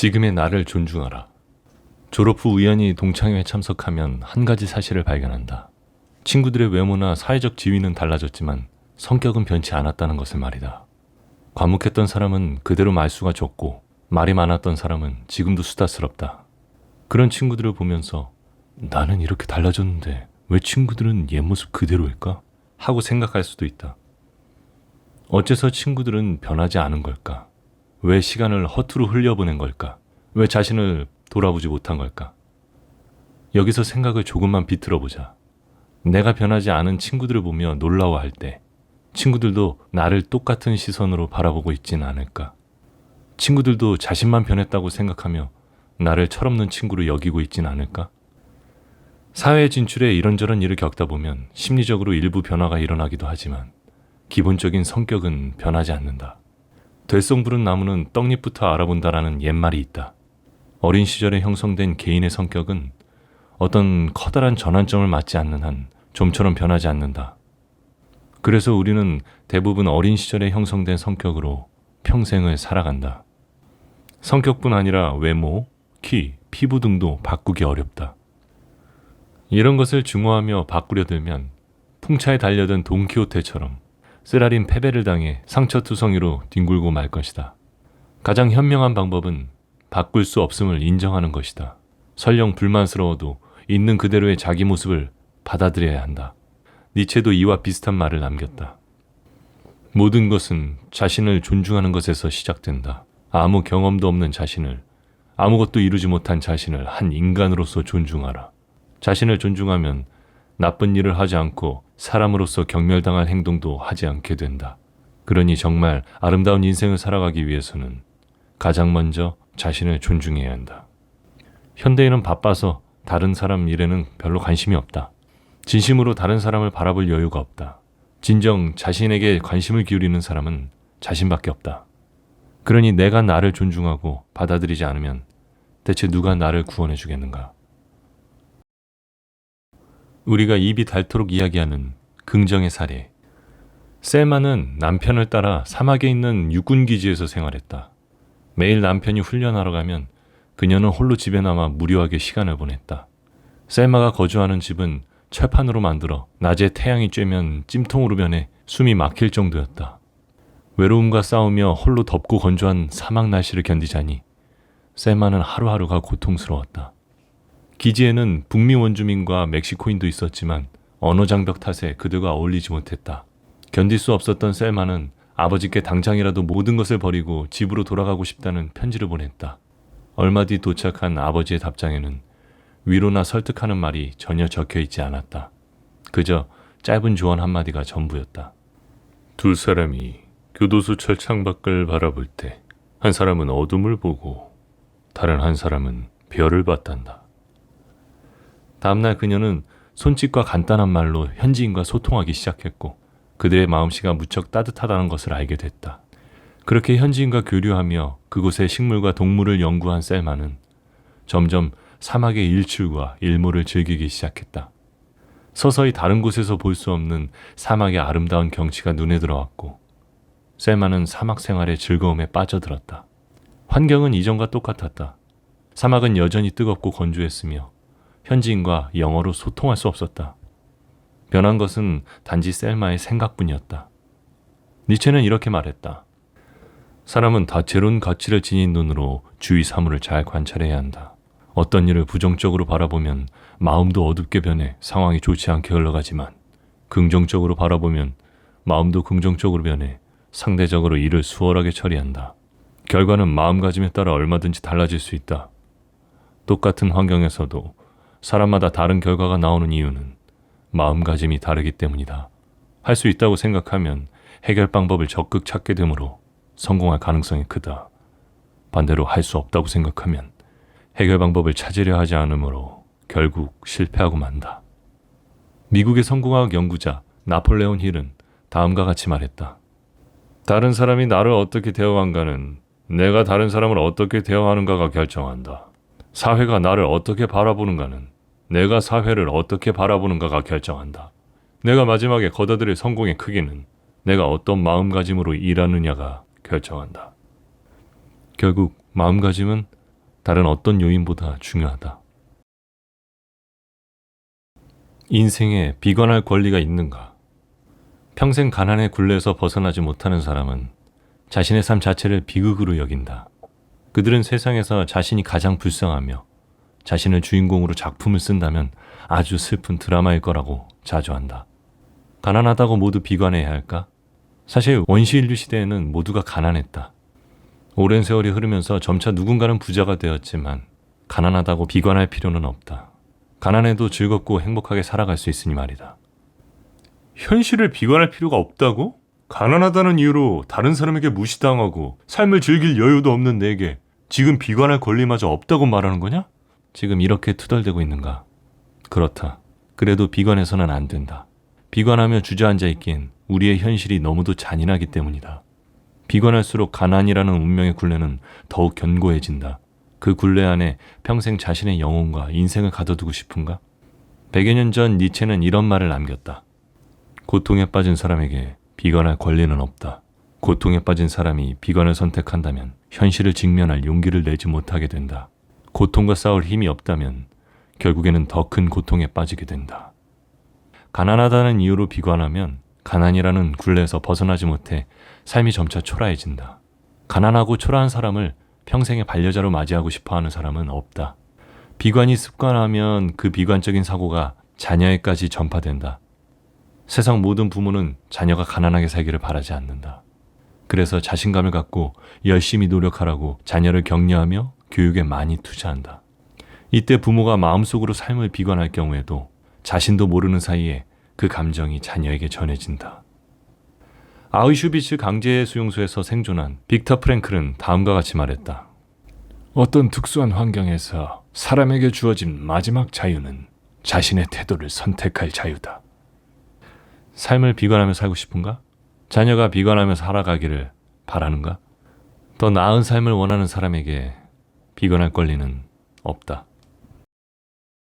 지금의 나를 존중하라. 졸업 후 우연히 동창회에 참석하면 한 가지 사실을 발견한다. 친구들의 외모나 사회적 지위는 달라졌지만 성격은 변치 않았다는 것을 말이다. 과묵했던 사람은 그대로 말수가 적고 말이 많았던 사람은 지금도 수다스럽다. 그런 친구들을 보면서 나는 이렇게 달라졌는데 왜 친구들은 옛 모습 그대로일까? 하고 생각할 수도 있다. 어째서 친구들은 변하지 않은 걸까? 왜 시간을 허투루 흘려보낸 걸까? 왜 자신을 돌아보지 못한 걸까? 여기서 생각을 조금만 비틀어 보자. 내가 변하지 않은 친구들을 보며 놀라워할 때 친구들도 나를 똑같은 시선으로 바라보고 있진 않을까? 친구들도 자신만 변했다고 생각하며 나를 철없는 친구로 여기고 있진 않을까? 사회 진출에 이런저런 일을 겪다 보면 심리적으로 일부 변화가 일어나기도 하지만 기본적인 성격은 변하지 않는다. 될성 부른 나무는 떡잎부터 알아본다라는 옛말이 있다. 어린 시절에 형성된 개인의 성격은 어떤 커다란 전환점을 맞지 않는 한 좀처럼 변하지 않는다. 그래서 우리는 대부분 어린 시절에 형성된 성격으로 평생을 살아간다. 성격뿐 아니라 외모, 키, 피부 등도 바꾸기 어렵다. 이런 것을 중화하며 바꾸려 들면 풍차에 달려든 돈키호테처럼 쓰라린 패배를 당해 상처투성이로 뒹굴고 말 것이다. 가장 현명한 방법은 바꿀 수 없음을 인정하는 것이다. 설령 불만스러워도 있는 그대로의 자기 모습을 받아들여야 한다. 니체도 이와 비슷한 말을 남겼다. 모든 것은 자신을 존중하는 것에서 시작된다. 아무 경험도 없는 자신을, 아무것도 이루지 못한 자신을 한 인간으로서 존중하라. 자신을 존중하면 나쁜 일을 하지 않고 사람으로서 경멸당할 행동도 하지 않게 된다. 그러니 정말 아름다운 인생을 살아가기 위해서는 가장 먼저 자신을 존중해야 한다. 현대인은 바빠서 다른 사람 일에는 별로 관심이 없다. 진심으로 다른 사람을 바라볼 여유가 없다. 진정 자신에게 관심을 기울이는 사람은 자신밖에 없다. 그러니 내가 나를 존중하고 받아들이지 않으면 대체 누가 나를 구원해 주겠는가? 우리가 입이 닳도록 이야기하는 긍정의 사례. 셀마는 남편을 따라 사막에 있는 육군 기지에서 생활했다. 매일 남편이 훈련하러 가면 그녀는 홀로 집에 남아 무료하게 시간을 보냈다. 셀마가 거주하는 집은 철판으로 만들어 낮에 태양이 쬐면 찜통으로 변해 숨이 막힐 정도였다. 외로움과 싸우며 홀로 덥고 건조한 사막 날씨를 견디자니 셀마는 하루하루가 고통스러웠다. 기지에는 북미 원주민과 멕시코인도 있었지만 언어 장벽 탓에 그들과 어울리지 못했다. 견딜 수 없었던 셀마는 아버지께 당장이라도 모든 것을 버리고 집으로 돌아가고 싶다는 편지를 보냈다. 얼마 뒤 도착한 아버지의 답장에는 위로나 설득하는 말이 전혀 적혀 있지 않았다. 그저 짧은 조언 한마디가 전부였다. 두 사람이 교도소 철창 밖을 바라볼 때 한 사람은 어둠을 보고 다른 한 사람은 별을 봤단다. 다음날 그녀는 손짓과 간단한 말로 현지인과 소통하기 시작했고 그들의 마음씨가 무척 따뜻하다는 것을 알게 됐다. 그렇게 현지인과 교류하며 그곳의 식물과 동물을 연구한 셀마는 점점 사막의 일출과 일몰을 즐기기 시작했다. 서서히 다른 곳에서 볼 수 없는 사막의 아름다운 경치가 눈에 들어왔고 셀마는 사막 생활의 즐거움에 빠져들었다. 환경은 이전과 똑같았다. 사막은 여전히 뜨겁고 건조했으며 현지인과 영어로 소통할 수 없었다. 변한 것은 단지 셀마의 생각뿐이었다. 니체는 이렇게 말했다. 사람은 다채로운 가치를 지닌 눈으로 주위 사물을 잘 관찰해야 한다. 어떤 일을 부정적으로 바라보면 마음도 어둡게 변해 상황이 좋지 않게 흘러가지만 긍정적으로 바라보면 마음도 긍정적으로 변해 상대적으로 일을 수월하게 처리한다. 결과는 마음가짐에 따라 얼마든지 달라질 수 있다. 똑같은 환경에서도 사람마다 다른 결과가 나오는 이유는 마음가짐이 다르기 때문이다. 할 수 있다고 생각하면 해결 방법을 적극 찾게 되므로 성공할 가능성이 크다. 반대로 할 수 없다고 생각하면 해결 방법을 찾으려 하지 않으므로 결국 실패하고 만다. 미국의 성공학 연구자 나폴레온 힐은 다음과 같이 말했다. 다른 사람이 나를 어떻게 대어한가는 내가 다른 사람을 어떻게 대어하는가가 결정한다. 사회가 나를 어떻게 바라보는가는 내가 사회를 어떻게 바라보는가가 결정한다. 내가 마지막에 거둬들일 성공의 크기는 내가 어떤 마음가짐으로 일하느냐가 결정한다. 결국 마음가짐은 다른 어떤 요인보다 중요하다. 인생에 비관할 권리가 있는가? 평생 가난의 굴레에서 벗어나지 못하는 사람은 자신의 삶 자체를 비극으로 여긴다. 그들은 세상에서 자신이 가장 불쌍하며 자신을 주인공으로 작품을 쓴다면 아주 슬픈 드라마일 거라고 자조한다. 가난하다고 모두 비관해야 할까? 사실 원시인류 시대에는 모두가 가난했다. 오랜 세월이 흐르면서 점차 누군가는 부자가 되었지만 가난하다고 비관할 필요는 없다. 가난해도 즐겁고 행복하게 살아갈 수 있으니 말이다. 현실을 비관할 필요가 없다고? 가난하다는 이유로 다른 사람에게 무시당하고 삶을 즐길 여유도 없는 내게 지금 비관할 권리마저 없다고 말하는 거냐? 지금 이렇게 투덜대고 있는가? 그렇다. 그래도 비관해서는 안 된다. 비관하며 주저앉아 있긴 우리의 현실이 너무도 잔인하기 때문이다. 비관할수록 가난이라는 운명의 굴레는 더욱 견고해진다. 그 굴레 안에 평생 자신의 영혼과 인생을 가둬두고 싶은가? 100여 년 전 니체는 이런 말을 남겼다. 고통에 빠진 사람에게 비관할 권리는 없다. 고통에 빠진 사람이 비관을 선택한다면 현실을 직면할 용기를 내지 못하게 된다. 고통과 싸울 힘이 없다면 결국에는 더 큰 고통에 빠지게 된다. 가난하다는 이유로 비관하면 가난이라는 굴레에서 벗어나지 못해 삶이 점차 초라해진다. 가난하고 초라한 사람을 평생의 반려자로 맞이하고 싶어 하는 사람은 없다. 비관이 습관하면 그 비관적인 사고가 자녀에까지 전파된다. 세상 모든 부모는 자녀가 가난하게 살기를 바라지 않는다. 그래서 자신감을 갖고 열심히 노력하라고 자녀를 격려하며 교육에 많이 투자한다. 이때 부모가 마음속으로 삶을 비관할 경우에도 자신도 모르는 사이에 그 감정이 자녀에게 전해진다. 아우슈비츠 강제 수용소에서 생존한 빅터 프랭클은 다음과 같이 말했다. 어떤 특수한 환경에서 사람에게 주어진 마지막 자유는 자신의 태도를 선택할 자유다. 삶을 비관하며 살고 싶은가? 자녀가 비관하며 살아가기를 바라는가? 더 나은 삶을 원하는 사람에게 비관할 권리는 없다.